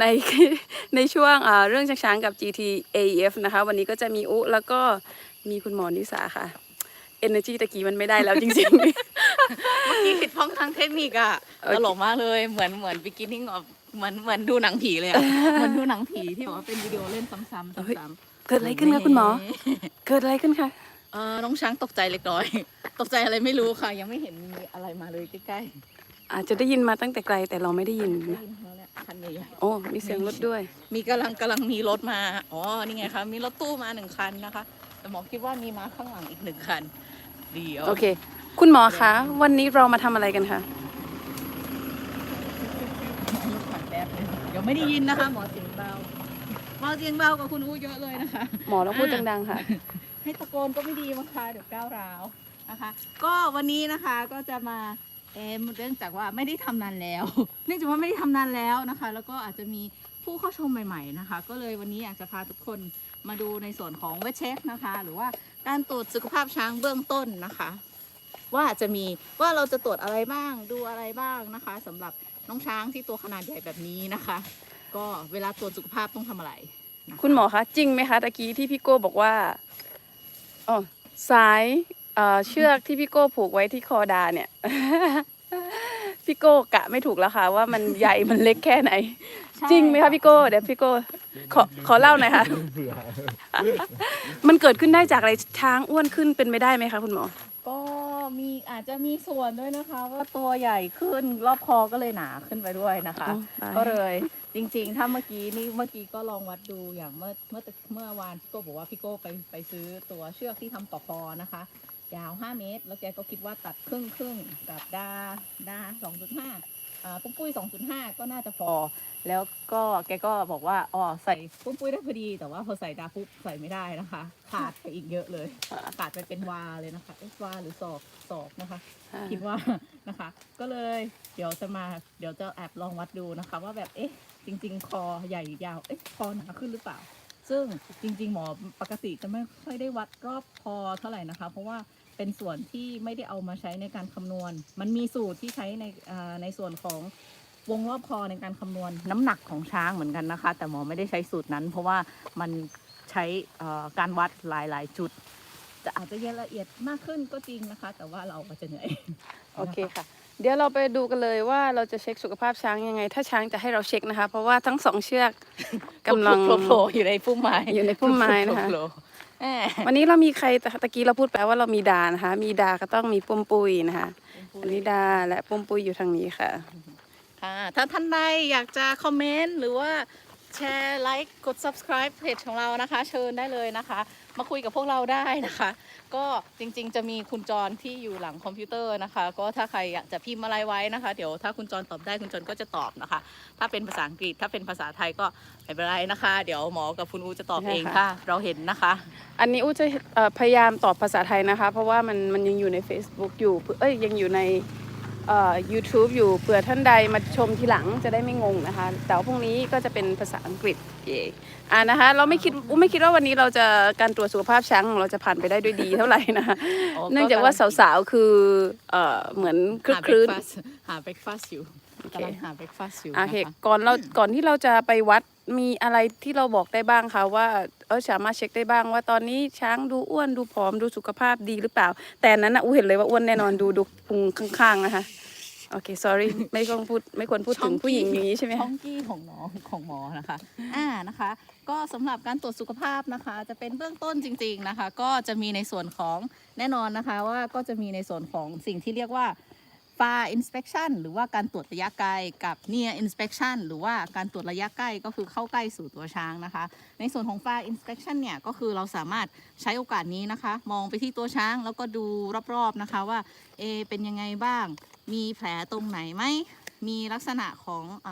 ในในช่วงเอ่อเรื่องช้างๆกับ GT AEF นะคะ วันนี้ก็จะมีอุแล้วก็มีคุณหมอนิสาค่ะ Energy ตะกี้มันไม่ได้แล้วจริงเมื่อกี้ผิดพ้องทางเทคนิคอะโอเคตลกมากเลยเหมือนเหมือน beginning of เหมือนเหมือนดูหนังผีเลยอะเหมือนดูหนังผีที่บอกว่าเป็นวิดีโอเล่นซ้ำๆซ้ำๆเกิดอะไรขึ้นคะคุณหมอ เกิดอะไรขึ้นคะ เออน้องช้างตกใจเล็กน้อย ตกใจอะไรไม่รู้ค่ะ ยังไม่เห็นมีอะไรมาเลยใกล้อาจจะได้ยินมาตั้งแต่ไกลแต่เราไม่ได้ยินๆได้นะยินเขาเนี่ย คันใหญ่โอ้มีเสียงรถด้วย ๆมีกำลังกำลังมีรถมาอ๋อนี่ไงคะมีรถตู้มาหนึ่งคันนะคะ แต่หมอคิดว่ามีมาข้างหลังอีกหนึ่งคันเดียว โอเค คุณหมอคะ วันนี้เรามาทำอะไรกันคะผ่านแป๊บนึงเดี๋ยวไม่ได้ยินนะคะ หมอเสียงเบาหมอเสียงเบากว่าคุณอู้เยอะเลยนะคะ หมอต้องพูดดังๆค่ะ ให้ตะโกนก็ไม่ดีมั้งคะเดี๋ยวก้าวร้าวนะคะ ก็วันนี้นะคะก็จะมา เอมเนื่องจากว่าไม่ได้ทำนานแล้ว เนื่องจากว่าไม่ได้ทำนานแล้วนะคะ แล้วก็อาจจะมีผู้เข้าชมใหม่ๆนะคะ ก็เลยวันนี้อยากจะพาทุกคนมาดูในส่วนของเวชเช็คนะคะ หรือว่าการตรวจสุขภาพช้างเบื้องต้นนะคะ ว่าจะมีว่าเราจะตรวจอะไรบ้างดูอะไรบ้างนะคะสำหรับน้องช้างที่ตัวขนาดใหญ่แบบนี้นะคะ ก็เวลาตรวจสุขภาพต้องทำอะไรนะะคุณหมอคะจริงไหมคะตะกี้ที่พี่โก้บอกว่าอ๋อสาย เอ่อเชือกที่พี่โก้ผูกไว้ที่คอดาเนี่ย พี่โก้กะไม่ถูกแล้วค่ะ ว่ามันใหญ่มันเล็กแค่ไหนใช่จริงไหมคะพี่โก้เดี๋ยวพี่โก้ขอขอเล่าหน่อยค่ะ มันเกิดขึ้นได้จากอะไรช้างอ้วนขึ้นเป็นไม่ได้ไหมคะคุณหมอ ก็มีอาจจะมีส่วนด้วยนะคะ ว่าตัวใหญ่ขึ้นรอบคอก็เลยหนาขึ้นไปด้วยนะคะอ๋อตายก็เลยจริง ๆ ถ้าเมื่อกี้นี่เมื่อกี้ก็ลองวัดดูอย่างเมื่อเมื่อเมื่อวานพี่โก้บอกว่าพี่โก้ไปไปซื้อตัวเชือกที่ทำต่อคอนะคะ ยาว 5 เมตร แล้วแกก็คิดว่าตัดครึ่งครึ่งๆกับดาดา2.5อ่าปุ้มปุ้ย 2.5 ก็น่าจะพอ แล้วก็แกก็บอกว่าอ๋อใส่ปุ้มปุ้ยได้พอดี แต่ว่าพอใส่ดาปุ๊บใส่ไม่ได้นะคะ ขาดไปอีกเยอะเลย ขาดไปเป็นวาเลยนะคะเอ๊ะวาหรือศอกศอกนะคะ คิดว่านะคะ ก็เลยเดี๋ยวจะมาเดี๋ยวจะแอบลองวัดดูนะคะ ว่าแบบเอ๊ะจริง ๆ คอใหญ่ยาวเอ๊ะคอหนาขึ้นหรือเปล่าซึ่งจริง ๆ หมอปกติจะไม่ค่อยได้วัดรอบคอเท่าไหร่นะคะ เพราะว่า เป็นส่วนที่ไม่ได้เอามาใช้ในการคำนวณ มันมีสูตรที่ใช้ในอ่าในส่วนของวงรอบคอในการคำนวณน้ำหนักของช้างเหมือนกันนะคะ แต่หมอไม่ได้ใช้สูตรนั้น เพราะว่ามันใช้เอ่อการวัดหลาย ๆ จุด จะอาจจะเรียนละเอียดมากขึ้นก็จริงนะคะ แต่ว่าเราก็จะเหนื่อยโอเคค่ะ เดี๋ยวเราไปดูกันเลยว่าเราจะเช็คสุขภาพช้างยังไง ถ้าช้างจะให้เราเช็คนะคะ เพราะว่าทั้งสองเชือกกำลังโผล่ๆอยู่ในพุ่มไม้อยู่ในพุ่มไม้นะคะ โผล่ๆแหมวันนี้เรามีใครตะตะกี้เราพูดไปว่าเรามีดานะคะ มีดาก็ต้องมีปุ้มปุยนะคะ อันนี้ดาและปุ้มปุยอยู่ทางนี้ค่ะ ค่ะถ้าท่านใดอยากจะคอมเมนต์หรือว่า แชร์ไลค์กด subscribe เพจของเรานะคะ เชิญได้เลยนะคะ มาคุยกับพวกเราได้นะคะ ก็จริงๆ จะมีคุณจรที่อยู่หลังคอมพิวเตอร์นะคะ ก็ถ้าใครอยากจะพิมพ์อะไรไว้นะคะ เดี๋ยวถ้าคุณจรตอบได้คุณจรก็จะตอบนะคะ ถ้าเป็นภาษาอังกฤษถ้าเป็นภาษาไทยก็ไม่เป็นไรนะคะ เดี๋ยวหมอกับคุณอูจะตอบเองได้ค่ะค่ะ เราเห็นนะคะ อันนี้อู้จะเอ่อพยายามตอบภาษาไทยนะคะ เพราะว่ามันมันยังอยู่ใน Facebook อยู่เอ้ยยังอยู่ใน เอ่อ YouTube อยู่เผื่อท่านใดมาชมทีหลังจะได้ไม่งงนะคะ แต่ว่าพรุ่งนี้ก็จะเป็นภาษาอังกฤษเย่อ่านะคะ เราไม่คิดอู้ไม่คิดว่าวันนี้เราจะการตรวจสุขภาพช้างของเราจะผ่านไปได้ด้วยดีเท่าไหร่นะคะอ๋อเนื่องจากว่าสาวๆคือเอ่อเหมือนคลึกหาคลื้น breakfast หา breakfast อยู่โอเคกำลังหา breakfast อยู่โอเคนะคะก่อนเราก่อนที่เราจะไปวัด มีอะไรที่เราบอกได้บ้างคะว่าเออสามารถเช็คได้บ้างว่าตอนนี้ช้างดูอ้วนดูผอมดูสุขภาพดีหรือเปล่า แต่อันนั้นนะอู้เห็นเลยว่าอ้วนแน่นอนดูดูพุงข้างๆนะคะโอเค sorry ไม่ควรพูดไม่ควรพูดถึงผู้หญิงอย่างนี้ใช่ไหมช่คะองกี้ของน้องของหมอนะคะ อ่านะคะ ก็สำหรับการตรวจสุขภาพนะคะ จะเป็นเบื้องต้นจริง ๆนะคะ ก็จะมีในส่วนของแน่นอนนะคะว่าก็จะมีในส่วนของสิ่งที่เรียกว่า far inspection หรือว่าการตรวจระยะไกลกับ near inspection หรือว่าการตรวจระยะใกล้ก็คือเข้าใกล้สู่ตัวช้างนะคะ ในส่วนของ far inspection เนี่ยก็คือเราสามารถใช้โอกาสนี้นะคะ มองไปที่ตัวช้างแล้วก็ดูรอบๆนะคะว่าเอเป็นยังไงบ้าง มีแผลตรงไหนไหมมีลักษณะของอ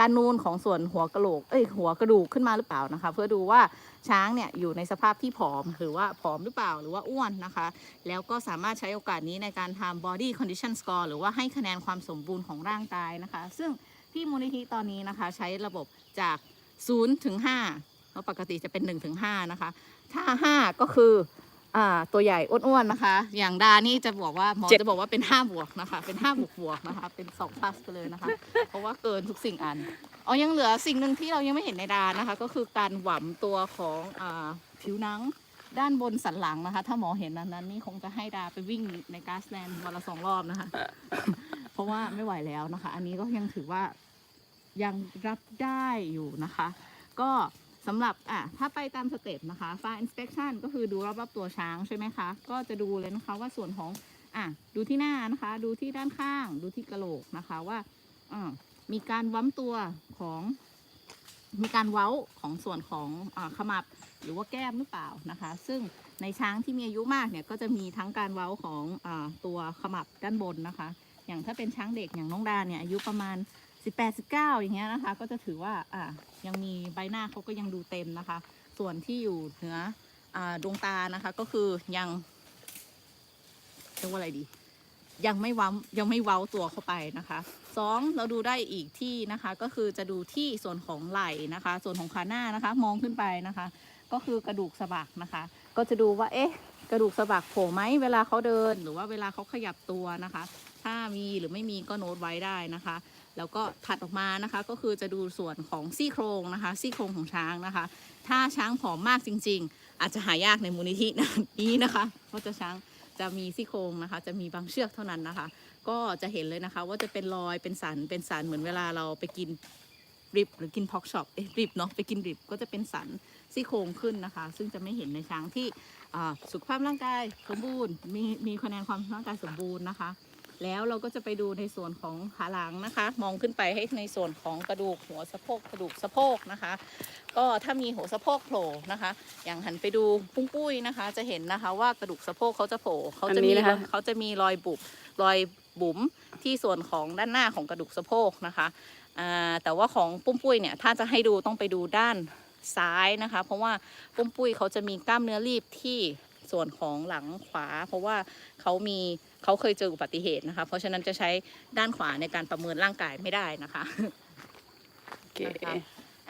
การนูนของส่วนหัวกระโหลกเอ้ยหัวกระดูกขึ้นมาหรือเปล่านะคะ เพื่อดูว่า ช้างเนี่ยอยู่ในสภาพที่ผอม หรือว่าผอมหรือเปล่าหรือว่าอ้วนนะคะ แล้วก็สามารถใช้โอกาสนี้ในการทำ body condition score หรือว่าให้คะแนนความสมบูรณ์ของร่างกายนะคะ ซึ่งที่มูลนิธิตอนนี้นะคะ ใช้ระบบจาก 0 ถึง5แล้วปกติจะเป็น 1 ถึง 5 นะคะ ถ้า 5 ก็คืออ่าตัวใหญ่อ้วนๆนะคะ อย่างดานี่จะบอกว่าหมอเจ็ดจะบอกว่าเป็น 5 บวกนะคะ เป็น 5 บวกบวกนะคะ เป็น 2 plus ไปเลยนะคะ เพราะว่าเกินทุกสิ่งอัน อ๋อยังเหลือสิ่งหนึ่งที่เรายังไม่เห็นในดานะคะ ก็คือการหวำตัวของอผิวหนังด้านบนสันหลังนะคะ ถ้าหมอเห็นนั้นนั้นนี่คงจะให้ดาไปวิ่งในกาสแลนวันละสองรอบนะคะ เพราะว่าไม่ไหวแล้วนะคะ อันนี้ก็ยังถือว่ายังรับได้อยู่นะคะ ก็สำหรับอะถ้าไปตามสเต็ปนะคะ fire inspection ก็คือดูรอบๆตัวช้างใช่ไหมคะ ก็จะดูเลยนะคะว่าส่วนของอะดูที่หน้านะคะ ดูที่ด้านข้าง ดูที่กระโหลกนะคะว่าอ่า มีการว้ำตัวของ มีการเว้าของส่วนของอขมับหรือว่าแก้มหรือเปล่านะคะ ซึ่งในช้างที่มีอายุมากเนี่ยก็จะมีทั้งการเว้าของอตัวขมับด้านบนนะคะ อย่างถ้าเป็นช้างเด็กอย่างน้องดาเนี่ยอายุประมาณ 18 19 อย่างเงี้ยนะคะ ก็จะถือว่าอ่ายังมีใบหน้าเขาก็ยังดูเต็มนะคะ ส่วนที่อยู่เหนืออดวงตานะคะก็คือยังเรียกว่าอะไรดี ยังไม่ว้ายังไม่เว้าตัวเข้าไปนะคะสองเราดูได้อีกที่นะคะ ก็คือจะดูที่ส่วนของไหล่นะคะ ส่วนของขาหน้านะคะ มองขึ้นไปนะคะ ก็คือกระดูกสะบักนะคะ ก็จะดูว่าเอ๊ะ กระดูกสะบักโผล่ไหมเวลาเขาเดินหรือว่าเวลาเขาขยับตัวนะคะ ถ้ามีหรือไม่มีก็โน้ตไว้ได้นะคะ แล้วก็ถัดออกมานะคะ ก็คือจะดูส่วนของซี่โครงนะคะ ซี่โครงของช้างนะคะ ถ้าช้างผอมมากจริง ๆ อาจจะหายากในมูลนิธินี้นะคะเพราะจะช้าง จะมีซี่โครงนะคะ จะมีบางเชือกเท่านั้นนะคะ ก็จะเห็นเลยนะคะ ว่าจะเป็นรอยเป็นสันเป็นสันเหมือนเวลาเราไปกินริบหรือกินพ็อกช็อปเอ๊ะริบเนาะไปกินริบก็จะเป็นสันซี่โครงขึ้นนะคะ ซึ่งจะไม่เห็นในช้างที่สุขภาพร่างกายสมบูรณ์มีมีคะแนนความร่างกายสมบูรณ์นะคะ แล้วเราก็จะไปดูในส่วนของขาหลังนะคะ มองขึ้นไปให้ในส่วนของกระดูกหัวสะโพกกระดูกสะโพกนะคะ ก็ถ้ามีหัวสะโพกโผล่นะคะ อย่างหันไปดูปุ้งปุ้ยนะคะ จะเห็นนะคะว่ากระดูกสะโพกเขาจะโผล่เขาจะอันนี้มีนะคะ เขาจะมีรอยบุบรอยบุ๋มที่ส่วนของด้านหน้าของกระดูกสะโพกนะคะอ่าแต่ว่าของปุ้มปุ้ยเนี่ยถ้าจะให้ดูต้องไปดูด้านซ้ายนะคะ เพราะว่าปุ้มปุ้ยเขาจะมีกล้ามเนื้อรีบที่ส่วนของหลังขวา เพราะว่าเขามี เขาเคยเจออุบัติเหตุนะคะ เพราะฉะนั้นจะใช้ด้านขวาในการประเมินร่างกายไม่ได้นะคะโอเคนะคะ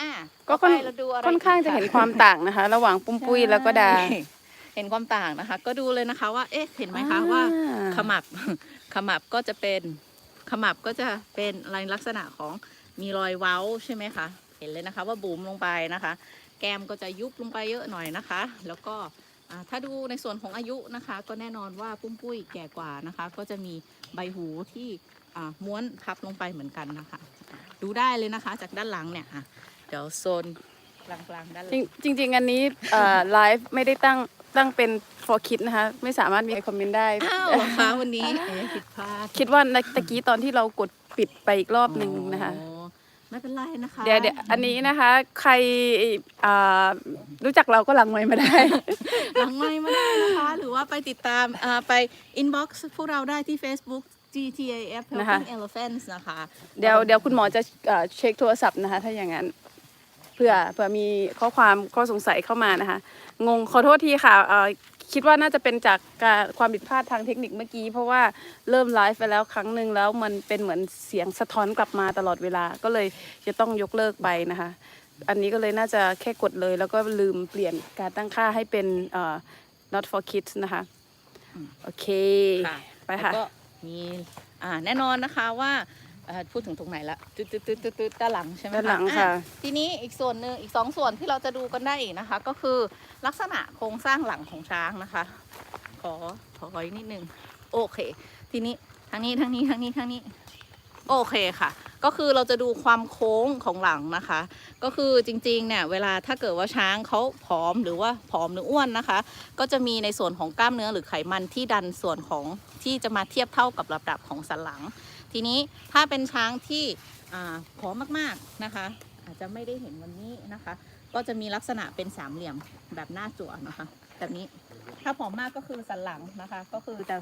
อะก็ค่อนต่ไปเราดูอะไรค่อนข้างจะเห็นความต่างนะคะ ระหว่างปุ้มปุ้ยแล้วก็ดา ใช่เห็นความต่างนะคะ ก็ดูเลยนะคะว่าเอ๊ะเห็นไหมคะว่า ขมับ ขมับก็จะเป็นขมับก็จะเป็นอะไรลักษณะของมีรอยเว้าใช่ไหมคะ เห็นเลยนะคะว่าบุ๋มลงไปนะคะ แก้มก็จะยุบลงไปเยอะหน่อยนะคะ แล้วก็อ่า ถ้าดูในส่วนของอายุนะคะ ก็แน่นอนว่าปุ้มปุ้ยแก่กว่านะคะ ก็จะมีใบหูที่อ่าม้วนพับลงไปเหมือนกันนะคะ ดูได้เลยนะคะจากด้านหลังเนี่ยอะเดี๋ยวโซนกลางๆด้านหลังจริงจริงๆอันนี้ไลฟ์ไม่ได้ตั้งตั้งเป็น for kids นะคะ ไม่สามารถมีใครคอมเมนต์ได้อ้าวเหรอคะวันนี้เอ๊ะผิดพลาดคิดว่าในตะกี้ตอนที่เรากดปิดไปอีกรอบหนึ่งนะคะอ๋อ ไม่เป็นไรนะคะเดี๋ยวเดี๋ยวอันนี้นะคะ ใครอ่ารู้จักเราก็หลังไว้มาได้ หลังไม่มาได้นะคะ หรือว่าไปติดตามอ่าไป inbox พวกเราได้ที่ Facebook GTAF นะคะ Helping Elephants นะคะ เดี๋ยวเดี๋ยวคุณหมอจะเอ่อเช็คโทรศัพท์นะคะ ถ้าอย่างนั้นเผื่อเผื่อมีข้อความข้อสงสัยเข้ามานะคะ งงขอโทษทีค่ะเอ่อ คิดว่าน่าจะเป็นจากการความผิดพลาดทางเทคนิคเมื่อกี้ เพราะว่าเริ่มไลฟ์ไปแล้วครั้งหนึ่งแล้วมันเป็นเหมือนเสียงสะท้อนกลับมาตลอดเวลาก็เลยจะต้องยกเลิกไปนะคะ อันนี้ก็เลยน่าจะแค่กดเลย แล้วก็ลืมเปลี่ยนการตั้งค่าให้เป็นเอ่อ not for kids นะคะ โอเค ค่ะไปค่ะ แล้วก็มีอ่าแน่นอนนะคะว่า เอ่อพูดถึงตรงไหนละตึ๊ดตึ๊ดตึ๊ดตึ๊ดตึ๊ดด้านหลังใช่ไหมด้านหลังอ่ค่ะทีนี้อีกส่วนหนึ่งอีกสองส่วนที่เราจะดูกันได้อีกนะคะ ก็คือลักษณะโครงสร้างหลังของช้างนะคะ ขอขออีกนิดนึงโอเค ทีนี้ทางนี้ทางนี้ทางนี้ทางนี้ โอเคค่ะ ก็คือเราจะดูความโค้งของหลังนะคะ ก็คือจริงๆเนี่ยเวลาถ้าเกิดว่าช้างเขาผอมหรือว่าผอมหรืออ้วนนะคะ ก็จะมีในส่วนของกล้ามเนื้อหรือไขมันที่ดันส่วนของที่จะมาเทียบเท่ากับระดับของสันหลัง ทีนี้ถ้าเป็นช้างที่อ่าผอมมากๆนะคะ อาจจะไม่ได้เห็นวันนี้นะคะ ก็จะมีลักษณะเป็นสามเหลี่ยมแบบหน้าจั่วนะคะแบบนี้ถ้าผอมมากก็คือสันหลังนะคะ ก็คือจะ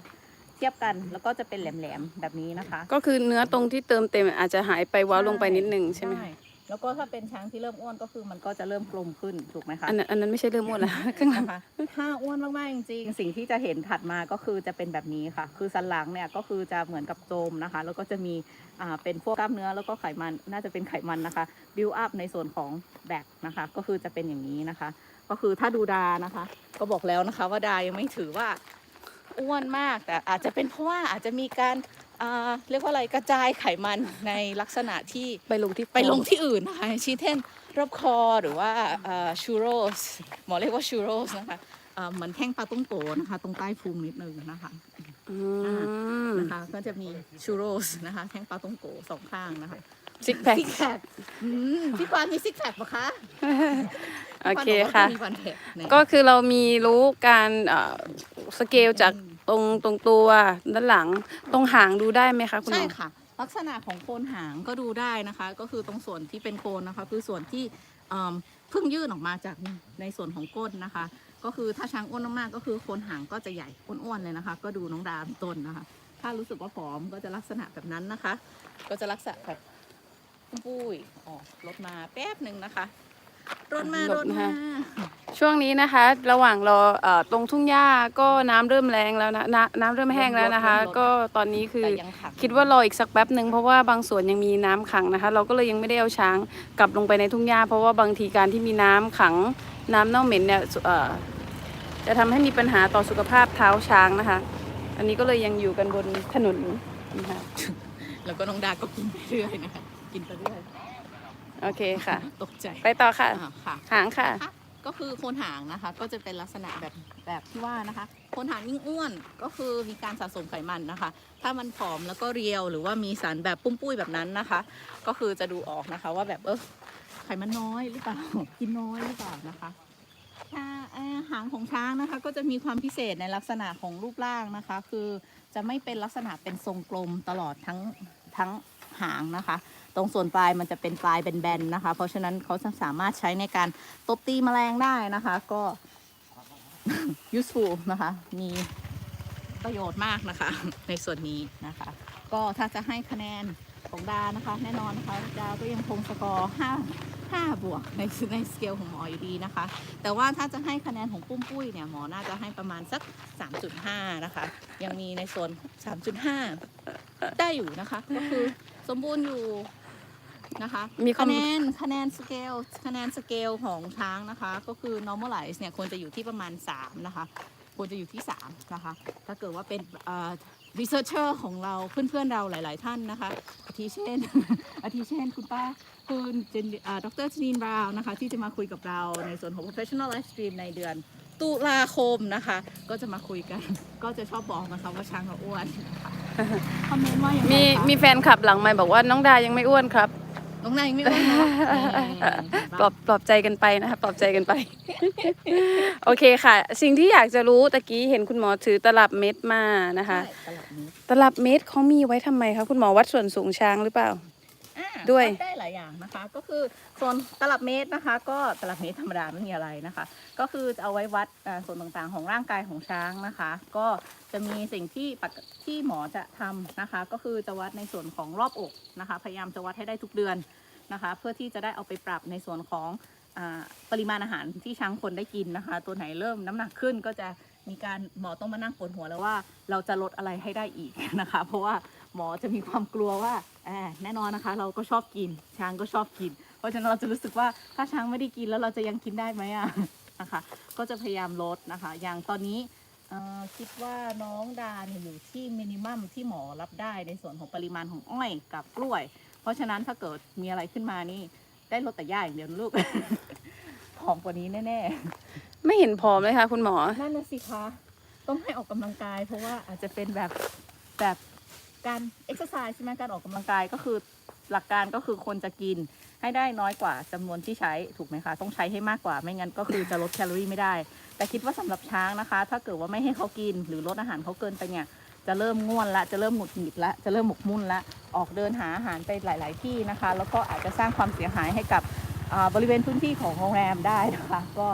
เทียบกันแล้วก็จะเป็นแหลมๆแบบนี้นะคะ ก็คือเนื้อตรงที่เติมเต็มอาจจะหายไปเว้าลงไปนิดนึงใช่ไหมคะ แล้วก็ถ้าเป็นช้างที่เริ่มอ้วนก็คือมันก็จะเริ่มกลมขึ้นถูกไหมคะอันนั้นอันนั้นไม่ใช่เรื่องหมดแล้วข้างหลังนะคะถ้าอ้วนมากๆจริงๆสิ่งที่จะเห็นถัดมาก็คือจะเป็นแบบนี้ค่ะ คือสันหลังเนี่ยก็คือจะเหมือนกับโจมนะคะ แล้วก็จะมีอ่าเป็นพวกกล้ามเนื้อแล้วก็ไขมันน่าจะเป็นไขมันนะคะบิวอัพในส่วนของแบกนะคะ ก็คือจะเป็นอย่างนี้นะคะ ก็คือถ้าดูดานะคะ ก็บอกแล้วนะคะว่าดายังไม่ถือว่าอ้วนมากแต่อาจจะเป็นเพราะว่าอาจจะมีการ อ่าเรียกว่าอะไรกระจายไขมันในลักษณะที่ไปลงที่ไปลงที่อื่นนะคะอย่างเช่นรอบคอหรือว่าชูโรสหมอเรียกว่าชูโรสนะคะเอ่อเหมือนแท่งปลาต้งโกนะคะ ตรงใต้พุงนิดนึงนะคะอืมนะคะ ก็จะมีชูโรสนะคะ แท่งปลาต้งโกสองข้างนะคะซิกแพคซิกแพคอืมพี่ปานมีซิกแพคปะคะโอเคพี่ปานบอกว่าค่ะพี่มีวันแพคเนี่ยก็คือเรามีรู้การเอ่อสเกลจาก ตรงตรงตัวด้านหลังตรงหางดูได้ไหมคะคุณหใช่ค่ะ ลักษณะของโคนหางก็ดูได้นะคะ ก็คือตรงส่วนที่เป็นโคนนะคะ คือส่วนที่เอิ่มเพิ่งยื่นออกมาจากในส่วนของก้นนะคะ ก็คือถ้าช้างอ้วนมากๆก็คือโคนหางก็จะใหญ่อ้วนๆเลยนะคะ ก็ดูน้องดาเป็นต้นนะคะ ถ้ารู้สึกว่าผอมก็จะลักษณะแบบนั้นนะคะ ก็จะลักษณะแบบปุ้ยๆอ๋อลดมาแป๊บหนึ่งนะคะ รดมาลรดดนะมาคะช่วงนี้นะคะ ระหว่างรอเอ่อตรงทุ่งหญ้าก็น้ำเริ่มแรงแล้วนะน้ำน้ำเริ่มแห้งแล้วนะคะ ก็ตอนนี้คือแต่ยังขัง คิดว่ารออีกสักแป๊บหนึ่งเพราะว่าบางส่วนยังมีน้ำขังนะคะ เราก็เลยยังไม่ได้เอาช้างกลับลงไปในทุ่งหญ้าเพราะว่าบางทีการที่มีน้ำขังน้ำเน่าเหม็นเนี่ยเอ่อจะทำให้มีปัญหาต่อสุขภาพเท้าช้างนะคะ อันนี้ก็เลยยังอยู่กันบนถนนนะคะ แล้วก็น้องดาก็กินไปเรื่อยนะคะ กินไปเรื่อย โอเคค่ะ ตกใจไปต่อค่ะ อ่าค่ะ หางค่ะนะคะก็คือโคนหางนะคะ ก็จะเป็นลักษณะแบบแบบที่ว่านะคะโคนหางยิ่งอ้วนก็คือมีการสะสมไขมันนะคะ ถ้ามันผอมแล้วก็เรียวหรือว่ามีสารแบบปุ้มปุ้ยแบบนั้นนะคะ ก็คือจะดูออกนะคะว่าแบบเออไขมันน้อยหรือเปล่า กินน้อยหรือเปล่านะคะถ้าเอ่อหางของช้างนะคะ ก็จะมีความพิเศษในลักษณะของรูปร่างนะคะ คือจะไม่เป็นลักษณะเป็นทรงกลมตลอดทั้งทั้งหางนะคะ ตรงส่วนปลายมันจะเป็นปลายแบนๆนะคะ เพราะฉะนั้นเขาสามารถใช้ในการตบตีแมลงได้นะคะ ก็ useful นะคะ มีประโยชน์มากนะคะ ในส่วนนี้นะคะ ก็ถ้าจะให้คะแนนของดานะคะ แน่นอนนะคะดาก็ยังคงสกอร์5 5บวกในในสเกลของหมออยู่ดีนะคะ แต่ว่าถ้าจะให้คะแนนของปุ้มปุ้ยเนี่ยหมอน่าจะให้ประมาณสัก 3.5 นะคะ ยังมีในส่วน3.5 ได้อยู่นะคะ ก็คือสมบูรณ์อยู่ นะคะมีความคะแนนคะแนนสเกลคะแนนสเกลของช้างนะคะ ก็คือ normalize เนี่ยควรจะอยู่ที่ประมาณ 3 นะคะ ควรจะอยู่ที่ 3 นะคะ ถ้าเกิดว่าเป็นเอ่อ researcher ของเราเพื่อนๆเราหลาย ๆ ท่านนะคะอาทิเช่นอาทิเช่นคุณป้าคุณเจนอ่าดรจนีนบราวน์นะคะ ที่จะมาคุยกับเราในส่วนของ professional live stream ในเดือนตุลาคมนะคะ ก็จะมาคุยกัน ก็จะชอบบอกนะคะว่าช้างเราอ้วนนะคะคอมเมนต์ว่าอย่างไรมีคะมีแฟนคลับหลังไม่บอกว่าน้องดายังไม่อ้วนครับ น้องนายยังไม่อ้วนเนอะปลอบปลอบใจกันไปนะคะปลอบใจกันไป โอเคค่ะ สิ่งที่อยากจะรู้ตะกี้เห็นคุณหมอถือตลับเม็ดมานะคะใช่ตลับนี้ตลับเม็ดเขามีไว้ทำไมคะคุณหมอวัดส่วนสูงช้างหรือเปล่าอ่า ด้วยวัได้หลายอย่างนะคะ ก็คือส่วนตลับเมตรนะคะ ก็ตลับเมตรธรรมดาไม่มีอะไรนะคะ ก็คือจะเอาไว้วัดอ่าส่วนต่างๆ ของร่างกายของช้างนะคะ ก็จะมีสิ่งที่ปกที่หมอจะทำนะคะ ก็คือจะวัดในส่วนของรอบอกนะคะ พยายามจะวัดให้ได้ทุกเดือนนะคะ เพื่อที่จะได้เอาไปปรับในส่วนของอาปริมาณอาหารที่ช้างคนได้กินนะคะ ตัวไหนเริ่มน้ำหนักขึ้นก็จะมีการหมอต้องมานั่งปวดหัวแล้วว่า เราจะลดอะไรให้ได้อีกนะคะ เพราะว่าหมอจะมีความกลัวว่า แอบแน่นอนนะคะ เราก็ชอบกิน ช้างก็ชอบกิน เพราะฉะนั้นเราจะรู้สึกว่าถ้าช้างไม่ได้กินแล้วเราจะยังกินได้ไหมอะนะคะ ก็จะพยายามลดนะคะ อย่างตอนนี้เอ่อคิดว่าน้องดาเนี่ยอยู่ที่มินิมัมที่หมอรับได้ในส่วนของปริมาณของอ้อยกับกล้วย เพราะฉะนั้นถ้าเกิดมีอะไรขึ้นมานี่ได้ลดแต่ย่าอย่างเดียวนะลูกผอมกว่านี้แน่ไม่เห็นผอมเลยค่ะ คุณหมอๆนั่นนะสิคะ ต้องให้ออกกำลังกาย เพราะว่าอาจจะเป็นแบบแบบ การเอ็กซ์ไซส์ใช่ไหมการออกกำลังกายก็คือหลักการก็คือคนจะกินให้ได้น้อยกว่าจำนวนที่ใช้ถูกไหมคะ ต้องใช้ให้มากกว่าไม่งั้นก็คือจะลดแคลอรี่ไม่ได้ แต่คิดว่าสำหรับช้างนะคะ ถ้าเกิดว่าไม่ให้เขากิน หรือลดอาหารเขาเกินไปเนี่ยจะเริ่มง่วนละจะเริ่มหงุดหงิดละจะเริ่มหมกมุ่นละออกเดินหาอาหารไปหลาย ๆ ที่นะคะ แล้วก็อาจจะสร้างความเสียหายให้กับบริเวณพื้นที่ของโรงแรมได้นะคะ ก็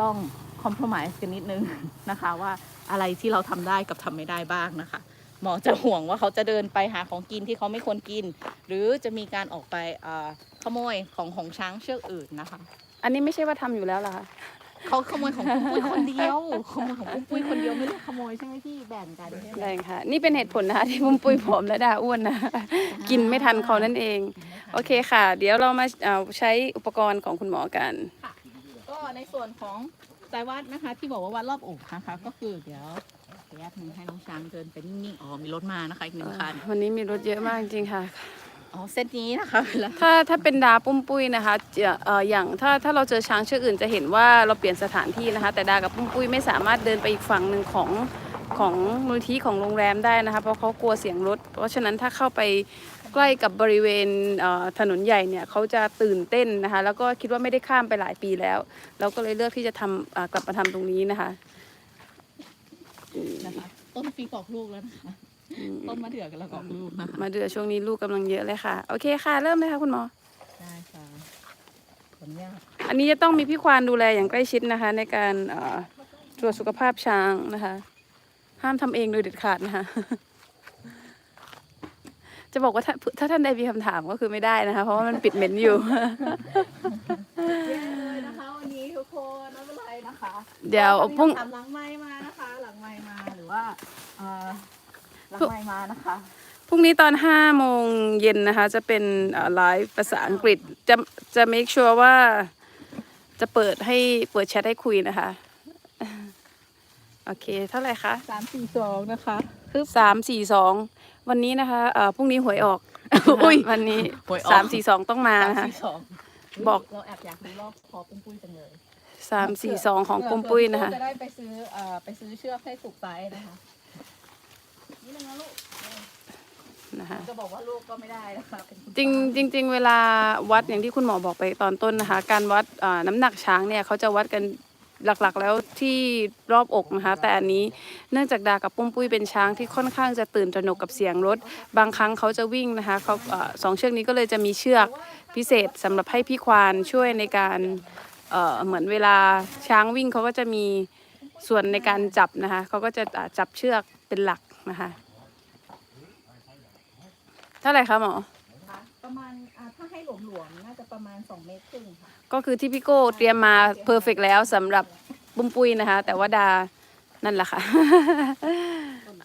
ต้องคอม p r o m i s e กันนิดนึงนะคะว่าอะไรที่เราทำได้กับทำไม่ได้บ้างนะคะ หมอจะห่วงว่าเขาจะเดินไปหาของกินที่เขาไม่ควรกิน หรือจะมีการออกไปอ่าขโมยของของช้างเชือกอื่นนะคะ อันนี้ไม่ใช่ว่าทำอยู่แล้วเหรอคะเขาขโมยของปุ้มปุ้ยคนเดียวขโมยของปุ้มปุ้ยคนเดียวไม่เรียกขโมยใช่ไหมพี่แบ่งกันใช่ไหมได้ค่ะ นี่เป็นเหตุผลนะคะที่ปุ้มปุ้ยผอมและดาอ้วนนะกินไม่ทันเขานั่นเอง โอเคค่ะ เดี๋ยวเรามาเอ่อใช้อุปกรณ์ของคุณหมอกันก็ในส่วนของสายวัดนะคะ ที่บอกว่าวัดรอบอกนะคะก็คือเดี๋ยว แป๊บนึงให้น้องช้างเดินไปนิ่งๆอ๋อมีรถมานะคะอีกหนึ่งคันวันนี้มีรถเยอะมากจริงๆค่ะ อ๋อเส้นนี้นะคะเวลาถ้าถ้าเป็นดาปุ้มปุ้ยนะคะจะเอ่ออย่างถ้าถ้าเราเจอช้างเชือกอื่นจะเห็นว่าเราเปลี่ยนสถานที่นะคะ แต่ดากับปุ้มปุ้ยไม่สามารถเดินไปอีกฝั่งหนึ่งของของมูลที่ของโรงแรมได้นะคะ เพราะเขากลัวเสียงรถ เพราะฉะนั้นถ้าเข้าไปใกล้กับบริเวณเอ่อถนนใหญ่เนี่ยเขาจะตื่นเต้นนะคะ แล้วก็คิดว่าไม่ได้ข้ามไปหลายปีแล้ว เราก็เลยเลือกที่จะทำอ่ากลับมาทำตรงนี้นะคะ นะคะต้นฟีกออกลูกแล้วนะคะอืมต้นมะเดื่อกันแล้วก็ออกลูกนะคะมาเดือช่วงนี้ลูกกำลังเยอะเลยค่ะ โอเคค่ะ เริ่มเลยค่ะคุณหมอ ได้ค่ะขออนุญาตอันนี้จะต้องมีพี่ควานดูแลอย่างใกล้ชิดนะคะ ในการเอ่อตรวจสุขภาพช้างนะคะ ห้ามทำเองโดยเด็ดขาดนะคะ จะบอกว่าถ้าถ้าท่านใดมีคำถามก็คือไม่ได้นะคะ เพราะว่ามันปิดเมนต์อยู่ แย่เลยนะคะวันนี้ทุกคนไม่เป็นไรนะคะเดี๋ยวก็มีพรุ่งคำถามหลังไม้มานะคะ หลังไม้มาหรือว่า เอ่อหลังไม้มานะคะ พรุ่งนี้ตอน5โมงเย็นนะคะ จะเป็นไลฟ์ภาษาอังกฤษจะจะ make sure ว่าจะเปิดให้เปิดแชทให้คุยนะคะ โอเค เท่าไหร่คะสามสี่สองนะคะสามสี่สองวันนี้นะคะเอ่อพรุ่งนี้หวยออก อุ้ยวันนี้หวยออก สามสี่สองต้องมาสามนะคะ สี่สองบอก เราแอบอยากดูรอบคอปุ้มปุ้ยจังเลยสามสี่สองของปุ้มปุ้ยนะคะเผื่อจะได้ไปซื้อเอ่อไปซื้อเชือกให้ถูกไซส์นะคะ นี่นึงนะลูกนะคะจะบอกว่าลูกก็ไม่ได้นะคะเป็นคุณจริงป้าจริงๆเวลาวัดอย่างที่คุณหมอบอกไปตอนต้นนะคะ การวัดอ่าน้ำหนักช้างเนี่ยเขาจะวัดกันหลักๆ แล้วที่รอบอกนะคะ แต่อันนี้เนื่องจากดากับปุ้มปุ้ยเป็นช้างที่ค่อนข้างจะตื่นตระหนกกับเสียงรถ บางครั้งเขาจะวิ่งนะคะเขาอ่าสองเชือกนี้ก็เลยจะมีเชือกพิเศษสำหรับให้พี่ควานช่วยในการเอ่อเหมือนเวลาช้างวิ่งเขาก็จะมีส่วนในการจับนะคะเขาก็จะอ่าจับเชือกเป็นหลัก นะคะ เท่าไหร่คะหมอค่ะประมาณอ่าถ้าให้หลวมๆน่าจะประมาณ2เมตรครึ่งค่ะก็คือที่พี่โก้เตรียมมาเพอร์เฟกแล้วสำหรับปุ้มปุ้ยนะคะ แต่ว่าดานั่นแหละค่ะ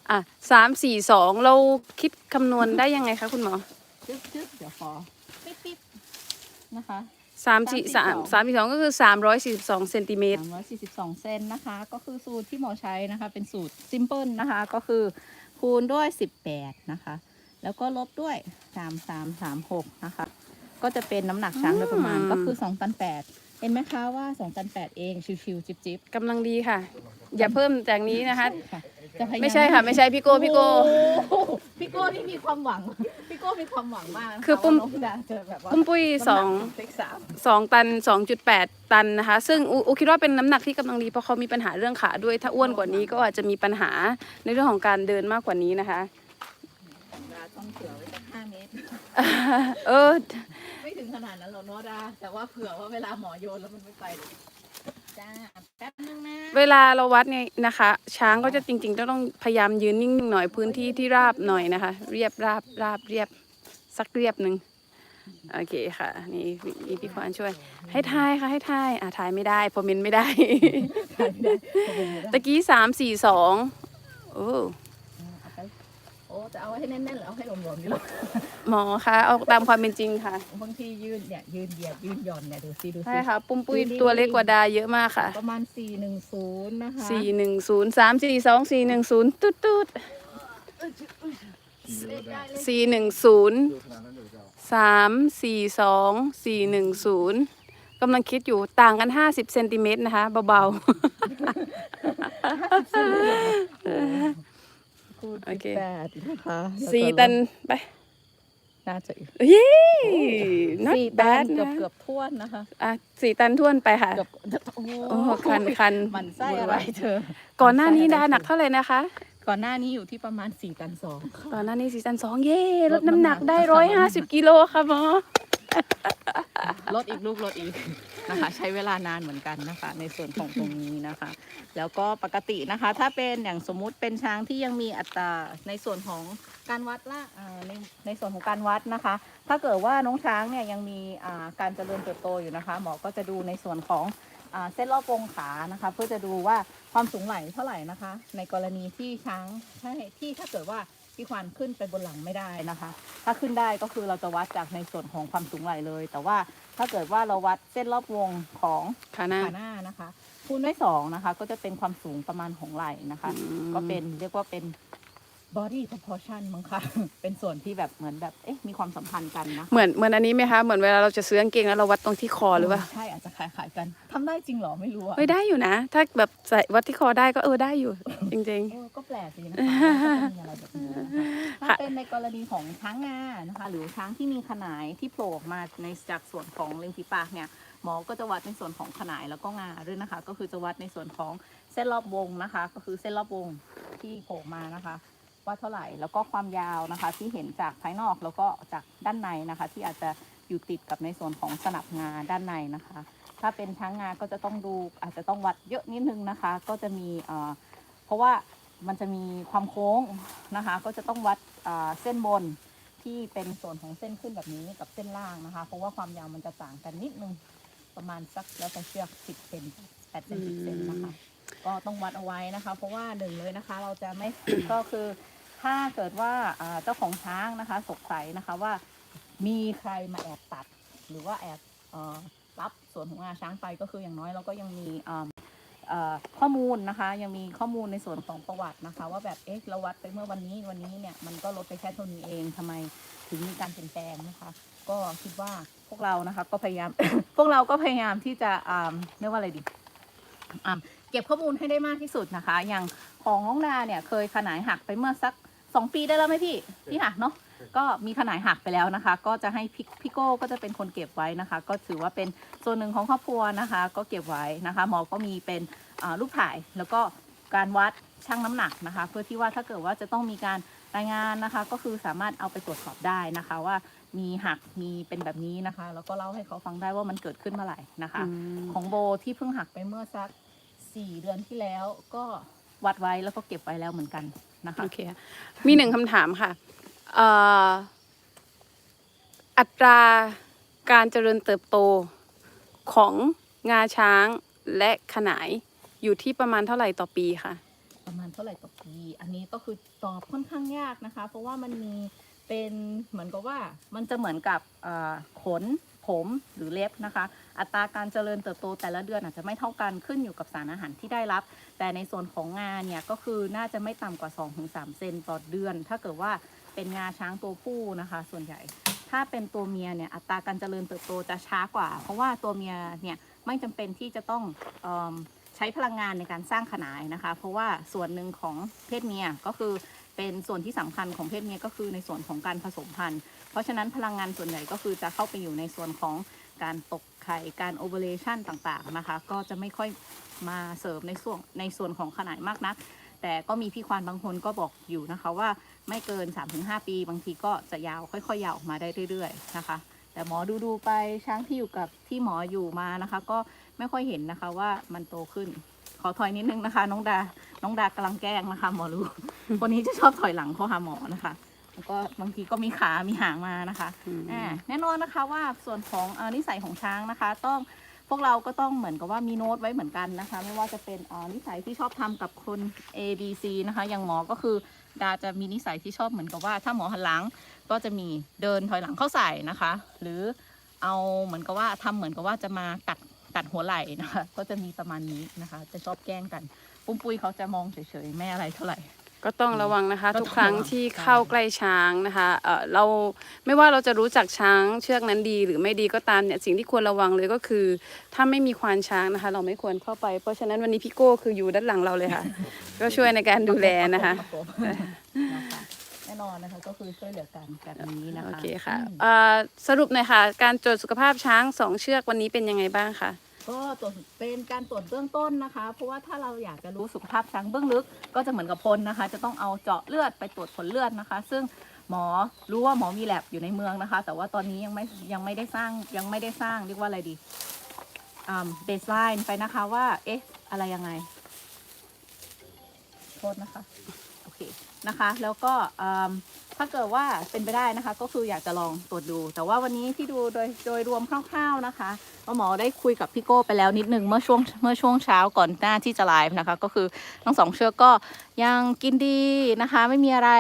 อะสามสี่สองเราคิดคำนวณได้ยังไงคะคุณหมอ จึ๊บจึ๊บเดี๋ยวขอปิ๊บปิ๊บนะคะ สามสี่สามสามสี่สองก็คือสามร้อยสี่สิบสองเซนติเมตร 342 เซนนะคะ ก็คือสูตรที่หมอใช้นะคะ เป็นสูตรซิมเพิลนะคะ ก็คือคูณด้วย 18 นะคะ แล้วก็ลบด้วย 3336 นะคะ ก็จะเป็นน้ำหนักช้างโดยประมาณอืม ก็คือ2ตัน8เห็นไหมคะว่า2ตัน8เองชิวๆจิบกำลังดีค่ะ อย่าเพิ่มจากนี้ๆนะคะค่ะ จะพยายาไม่ใช่ค่ะ ไม่ใช่พี่โก้พี่โก้ โอ้โหพี่โก้ที่มีความหวัง พี่โก้มีความหวังมากนะะคือปุ้ม ว่าน้องดาจะแบบว่าปุ้มปุ้ยสองน้ำหนักเซ็กสามสองตันสองจุดแปดตันนะคะ ซึ่งอูอูคิดว่าเป็นน้ำหนักที่กำลังดี เพราะเขามีปัญหาเรื่องขาด้วย ถ้าอ้วนกว่านี้ก็อาจจะมีปัญหาในเรื่องของการเดินมากกว่านี้นะคะ ดาต้องเผื่อไว้สักห้าเมตร เออ ไม่ถึงขนาดนั้นหรอกเนาะดาแต่ว่าเผื่อว่าเวลาหมอโยนแล้วมันไม่ไป จ้าแป๊บนึงนะเวลาเราวัดเนี่ยนะคะ ช้างก็จะจริงๆต้องพยายามยืนนิ่งๆหน่อยพื้นที่ที่ราบหน่อยนะคะ เรียบราบราบเรียบสักเรียบหนึ่งโอเคค่ะ นี่มีพี่ควานช่วย ให้ทายค่ะให้ทายอะทายไม่ได้เพอมินไม่ได้ ตะกี้สามสี่สองโอ้เอาไปโอ้ จะเอาไว้ให้แน่นๆหรือเอาให้หลวมๆดีลูกหมอคะเอาตามความเป็นจริงค่ะบางทียืนเนี่ยยืนเหยียดยืนหย่อนเนี่ยดูสิดูสิใช่ค่ะ ปุ้มปุ้ยตัวเล็กกว่าดาเยอะมากค่ะประมาณสี่หนึ่งศูนย์นะคะสี่หนึ่งศูนย์สามสี่สองสี่หนึ่งศูนย์ตุ๊ดตุ๊ดสี่หนึ่งศูนย์สามสี่สองสี่หนึ่งศูนย์กำลังคิดอยู่ต่างกันห้าสิบเซนติเมตรนะคะ เบา คูณโอเค แปดนะคะๆสี่ตันไปน่าจะเย้ not สี่ตัน bad เกือบนะเกือบท้วนนะคะอะสี่ตันท้วนไปค่ะ เกือบโอ้โอ้คันคันมันไส้อะไรเธอก่อนหน้านี้ดาหนักเท่าไหร่นะคะ ก่อนหน้านี้อยู่ที่ประมาณสี่ตันสอง ก่อนหน้านี้สี่ตันสองเย่ลลดดน้ำน้ำหหนันักกได้นะคะร้อยห้าสิบกิโลค่ะหมอ ลดอีกลูกลดอีกนะคะ ใช้เวลานานเหมือนกันนะคะ ในส่วนของตรงนี้นะคะ แล้วก็ปกตินะคะ ถ้าเป็นอย่างสมมุติเป็นช้างที่ยังมีอัตราในส่วนของการวัดละในในส่วนของการวัดนะคะ ถ้าเกิดว่าน้องช้างเนี่ยยังมีการเจริญเติบโตอยู่นะคะ หมอก็จะดูในส่วนของอเส้นรอบวงขานะคะ เพื่อจะดูว่าความสูงไหลเท่าไหร่นะคะ ในกรณีที่ช้างให้ที่ถ้าเกิดว่า พี่ควานขึ้นไปบนหลังไม่ได้นะคะ ถ้าขึ้นได้ก็คือเราจะวัดจากในส่วนของความสูงไหลเลย แต่ว่าถ้าเกิดว่าเราวัดเส้นรอบวงของขาหน้าขาหน้านะคะคูณด้วยสองนะคะ ก็จะเป็นความสูงประมาณของไหล่นะคะอืมก็เป็นเรียกว่าเป็น body proportion มั้งคะ เป็นส่วนที่แบบเหมือนแบบ เอ๊ะ มีความสัมพันธ์กันนะ เหมือนเหมือนอันนี้ไหมคะเหมือนเวลาเราจะซื้อกางเกงแล้วเราวัดตรงที่คอหรือเปล่าใช่ อาจจะคล้ายๆกัน ทำได้จริงเหรอ ไม่รู้อะเฮ้ยได้อยู่นะ ถ้าแบบใส่วัดที่คอได้ก็เออได้อยู่ จริงเออก็แปลกดีนะคะว่าจะมีอะไรแบบนี้นะคะถ้าค่ะเป็นในกรณีของช้างงานะคะ หรือช้างที่มีขนายที่โผล่ออกมาในจากส่วนของเล็งฝีปากเนี่ย หมอก็จะวัดในส่วนของขนายแล้วก็งาด้วยนะคะ ก็คือจะวัดในส่วนของเส้นรอบวงนะคะ ก็คือเส้นรอบวงที่โผล่มานะคะ ว่าเท่าไหร่ แล้วก็ความยาวนะคะ ที่เห็นจากภายนอกแล้วก็จากด้านในนะคะ ที่อาจจะอยู่ติดกับในส่วนของสนับงาด้านในนะคะ ถ้าเป็นช้างงาก็จะต้องดูอาจจะต้องวัดเยอะนิดนึงนะคะ ก็จะมีเอ่อเพราะว่ามันจะมีความโค้งนะคะ ก็จะต้องวัดเอ่อเส้นบนที่เป็นส่วนของเส้นขึ้นแบบนี้กับเส้นล่างนะคะ เพราะว่าความยาวมันจะต่างกันนิดนึงประมาณสักแล้วแต่เชือกสิบเซนแปดเซนสิบเซนนะคะ ก็ต้องวัดเอาไว้นะคะ เพราะว่าหนึ่งเลยนะคะ เราจะไม่ก็คือ ถ้าเกิดว่าเจ้าของช้างนะคะ สงสัยนะคะว่ามีใครมาแอบตัด หรือว่าแอบรับส่วนของงาช้างไปก็คืออย่างน้อยเราก็ยังมีข้อมูลนะคะ ยังมีข้อมูลในส่วนของประวัตินะคะ ว่าแบบเอ๊ะเราวัดไปเมื่อวันนี้วันนี้เนี่ยมันก็ลดไปแค่เท่านี้เองทำไมถึงมีการเปลี่ยนแปลงนะคะ ก็คิดว่าพวกเรานะคะ ก็พยายาม พวกเราก็พยายามที่จะอ่าเรียกว่าอะไรดีเก็บข้อมูลให้ได้มากที่สุดนะคะ อย่างของน้องนาเนี่ยเคยขนายหักไปเมื่อสัก สองปีได้แล้วไหมพี่ที่หักเนาะก็มีขนายหักไปแล้วนะคะ ก็จะให้พี่พี่โก้ก็จะเป็นคนเก็บไว้นะคะ ก็ถือว่าเป็นส่วนหนึ่งของครอบครัวนะคะ ก็เก็บไว้นะคะ หมอก็มีเป็นอ่ารูปถ่ายแล้วก็การวัดชั่งน้ำหนักนะคะ เพื่อที่ว่าถ้าเกิดว่าจะต้องมีการรายงานนะคะ ก็คือสามารถเอาไปตรวจสอบได้นะคะว่ามีหักมีเป็นแบบนี้นะคะ แล้วก็เล่าให้เขาฟังได้ว่ามันเกิดขึ้นเมื่อไหร่นะๆคะอืมของโบที่เพิ่งหักไปเมื่อสักสี่เดือนที่แล้วก็วัดไว้แล้วก็เก็บไว้แล้วเหมือนกัน นะคะ โอเคค่ะมีหนึ่งคำถามค่ะเอ่ออัตราการเจริญเติบโตของงาช้างและขนายอยู่ที่ประมาณเท่าไหร่ต่อปีคะประมาณเท่าไหร่ต่อปี อันนี้ก็คือตอบค่อนข้างยากนะคะ เพราะว่ามันมีเป็นเหมือนกับว่ามันจะเหมือนกับเอ่อขน ผมหรือเล็บนะคะ อัตราการเจริญเติบโตแต่ละเดือนอาจจะไม่เท่ากันขึ้นอยู่กับสารอาหารที่ได้รับ แต่ในส่วนของงาเนี่ยก็คือน่าจะไม่ต่ำกว่า 2-3 เซนต่อเดือน ถ้าเกิดว่าเป็นงาช้างตัวผู้นะคะ ส่วนใหญ่ ถ้าเป็นตัวเมียเนี่ยอัตราการเจริญเติบโตจะช้ากว่า เพราะว่าตัวเมียเนี่ยไม่จำเป็นที่จะต้องเอใช้พลังงานในการสร้างขนายนะคะ เพราะว่าส่วนหนึ่งของเพศเมียก็คือเป็นส่วนที่สำคัญของเพศเมียก็คือในส่วนของการผสมพันธุ์ ราะฉะนั้นพลังงานส่วนใหญ่ก็คือจะเข้าไปอยู่ในส่วนของการตกไข่การโอเวอเรชันต่างๆนะคะ ก็จะไม่ค่อยมาเสริมในส่วนในส่วนของขนายมากนัก แต่ก็มีพี่ควานบางคนก็บอกอยู่นะคะว่าไม่เกิน 3-5 ปี บางทีก็จะยาวค่อยๆ ยาวออกมาได้เรื่อยๆนะคะ แต่หมอดูดูๆไปช้างที่อยู่กับที่หมออยู่มานะคะ ก็ไม่ค่อยเห็นนะคะว่ามันโตขึ้น ขอถอยนิดนึงนะคะ น้องดา น้องดากำลังแกล้งนะคะ หมอรู้คนนี้จะชอบถอยหลังเข้าหาหมอนะคะ แล้วก็บางทีก็มีขามีหางมานะคะอืมอ่าแน่นอนนะคะว่าส่วนของเออนิสัยของช้างนะคะ ต้องพวกเราก็ต้องเหมือนกับว่ามีโน้ตไว้เหมือนกันนะคะ ไม่ว่าจะเป็นเออนิสัยที่ชอบทำกับคน A B C นะคะ อย่างหมอก็คือดาจะมีนิสัยที่ชอบเหมือนกับว่า ถ้าหมอหันหลังก็จะมีเดินถอยหลังเข้าใส่นะคะ หรือเอาเหมือนกับว่าทำเหมือนกับว่าจะมาตัดตัดหัวไหล่นะคะ ก็จะมีประมาณนี้นะคะ จะชอบแกล้งกัน ปุ้มปุ้ยเขาจะมองเฉยๆ ไม่อะไรเท่าไหร่ ก็ต้องระวังนะคะก็ต้องทุกครั้งระวังที่ใช่เข้าใกล้ช้างนะคะเอ่อเราไม่ว่าเราจะรู้จักช้างเชือกนั้นดีหรือไม่ดีก็ตามเนี่ยสิ่งที่ควรระวังเลยก็คือ ถ้าไม่มีควานช้างนะคะ เราไม่ควรเข้าไป เพราะฉะนั้นวันนี้พี่โก้คืออยู่ด้านหลังเราเลยค่ะ ก็ช่วยในการดูแลนะคะรับผมนะคะแน่นอนนะคะก็คือช่วยเหลือกันแบบนี้นะคะโอเคค่ะอืมเอ่อสรุปหน่อยค่ะ การตรวจสุขภาพช้างสองเชือกวันนี้เป็นยังไงบ้างคะ ก็ตรวจเป็นการตรวจเบื้องต้นนะคะ เพราะว่าถ้าเราอยากจะรู้สุขภาพช้างเบื้องลึก ก็จะเหมือนกับพลนะคะ จะต้องเอาเจาะเลือดไปตรวจผลเลือดนะคะ ซึ่งหมอรู้ว่าหมอมีแลบอยู่ในเมืองนะคะ แต่ว่าตอนนี้ยังไม่ยังไม่ได้สร้างยังไม่ได้สร้างเรียกว่าอะไรดีเบสไลน์ไปนะคะว่า เอ๊ะ อะไรยังไง โทษนะคะ โอเค นะคะ แล้วก็ ถ้าเกิดว่าเป็นไปได้นะคะ ก็คืออยากจะลองตรวจดู แต่ว่าวันนี้ที่ดูโดยโดยรวมคร่าวๆนะคะหมอได้คุยกับพี่โก้ไปแล้วนิดนึงเมื่อช่วงเมื่อช่วงเช้าก่อนหน้าที่จะไลฟ์นะคะ ก็คือทั้งสองเชือกก็ ยังกินดีนะคะ ไม่มีอะไร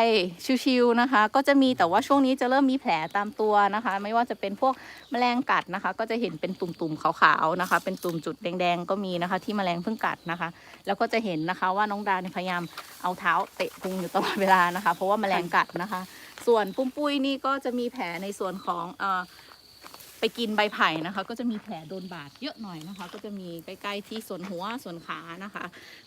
ชิวๆนะคะ ก็จะมีแต่ว่าช่วงนี้จะเริ่มมีแผลตามตัวนะคะ ไม่ว่าจะเป็นพวกแมลงกัดนะคะ ก็จะเห็นเป็นตุ่มๆขาวๆนะคะ เป็นตุ่มจุดแดงๆก็มีนะคะ ที่แมลงเพิ่งกัดนะคะ แล้วก็จะเห็นนะคะว่าน้องดาเนี่ยพยายามเอาเท้าเตะพุงอยู่ตลอดเวลานะคะ เพราะว่าแมลงกัดนะคะ ส่วนปุ้มปุ้ยนี่ก็จะมีแผลในส่วนของเอ่อ ไปกินใบไผ่นะคะ ก็จะมีแผลโดนบาดเยอะหน่อยนะคะ ก็จะมีใกล้ๆที่ส่วนหัวส่วนขานะคะ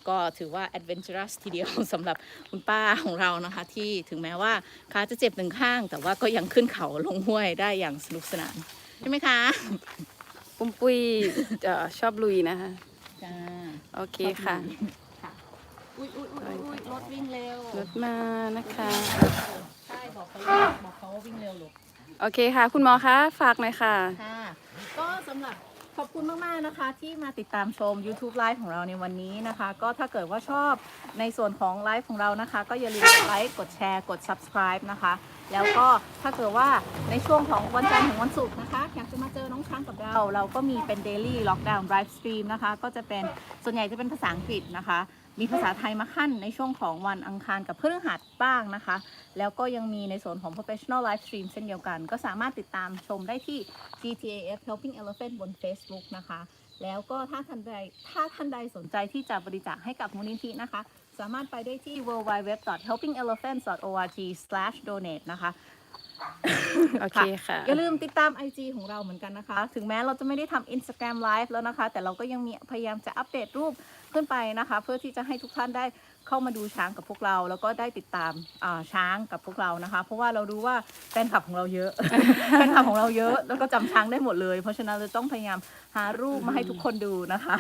ก็ถือว่า adventurous ทีเดียวสำหรับคุณป้าของเรานะคะ ที่ถึงแม้ว่าขาจะเจ็บหนึ่งข้าง แต่ว่าก็ยังขึ้นเขาลงห้วยได้อย่างสนุกสนานใช่ไหมคะปุ้มปุ้ยเอ่อชอบลุยนะคะจ้าโอเคค่ะค่ะอุ้ยอุ้ยอุ้ยอุ้ยรถวิ่งเร็วรถมานะคะใช่บอกเขาบอกเขาว่าวิ่งเร็วลูก โอเคค่ะ คุณหมอคะฝากหน่อยค่ะ ค่ะก็สำหรับขอบคุณมาก ๆ นะคะ ที่มาติดตามชม YouTube Live ของเราในวันนี้นะคะ ก็ถ้าเกิดว่าชอบในส่วนของไลฟ์ของเรานะคะ ก็อย่าลืมกดไลค์กดแชร์กด subscribe นะคะ แล้วก็ถ้าเกิดว่าในช่วงของวันจันทร์ถึงวันศุกร์นะคะ อยากจะมาเจอน้องช้างกับเรา เราก็มีเป็น daily lockdown live stream นะคะ ก็จะเป็นส่วนใหญ่จะเป็นภาษาอังกฤษนะคะ มีภาษาไทยมาขั้นในช่วงของวันอังคารกับพฤหัสบ้างนะคะ แล้วก็ยังมีในส่วนของ professional live stream เช่นเดียวกัน ก็สามารถติดตามชมได้ที่ GTAF Helping Elephant บน Facebook นะคะ แล้วก็ถ้าท่านใดถ้าท่านใดสนใจที่จะบริจาคให้กับมูลนิธินะคะ สามารถไปได้ที่ www.helpingelephants.org/donate นะคะโอเคค่ะ อย่าลืมติดตาม IG ของเราเหมือนกันนะคะ ถึงแม้เราจะไม่ได้ทำ Instagram Live แล้วนะคะ แต่เราก็ยังมีพยายามจะอัปเดตรูป ขึ้นไปนะคะ เพื่อที่จะให้ทุกท่านได้ เข้ามาดูช้างกับพวกเรา แล้วก็ได้ติดตามอ่าช้างกับพวกเรานะคะ เพราะว่าเรารู้ว่าแฟนคลับของเราเยอะ แฟนคลับของเราเยอะ แล้วก็จำช้างได้หมดเลย เพราะฉะนั้นเราต้องพยายามหารูปมาให้ทุกคนดูนะคะ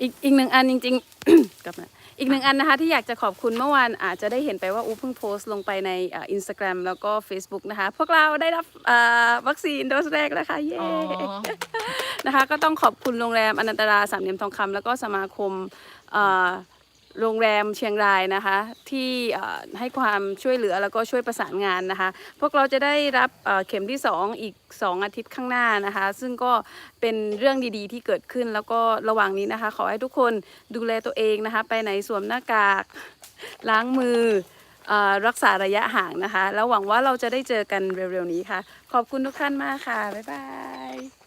อีกอีกหนึ่งอันจริงๆ กลับมาอีกหนึ่งอันนะคะที่อยากจะขอบคุณเมื่อวานอาจจะได้เห็นไปว่าอูเพิ่งโพสต์ลงไปในอินสตาแกรมแล้วก็ Facebook นะคะ พวกเราได้รับอ่าวัคซีนโดสแรกแล้วค่ะเย้ อ๋อ นะคะก็ต้องขอบคุณโรงแรมอนันตราสามเหลี่ยมทองคำแล้วก็สมาคมเอ่อ โรงแรมเชียงรายนะคะ ที่ให้ความช่วยเหลือแล้วก็ช่วยประสานงานนะคะ พวกเราจะได้รับเข็มที่ 2 อีก 2 อาทิตย์ข้างหน้านะคะ ซึ่งก็เป็นเรื่องดีๆ ที่เกิดขึ้นแล้วก็ระหว่างนี้นะคะ ขอให้ทุกคนดูแลตัวเองนะคะ ไปไหนสวมหน้ากาก ล้างมืออรักษาระยะห่างนะคะ แล้วหวังว่าเราจะได้เจอกันเร็วๆนี้ค่ะ ขอบคุณทุกท่านมากค่ะ บ๊ายบาย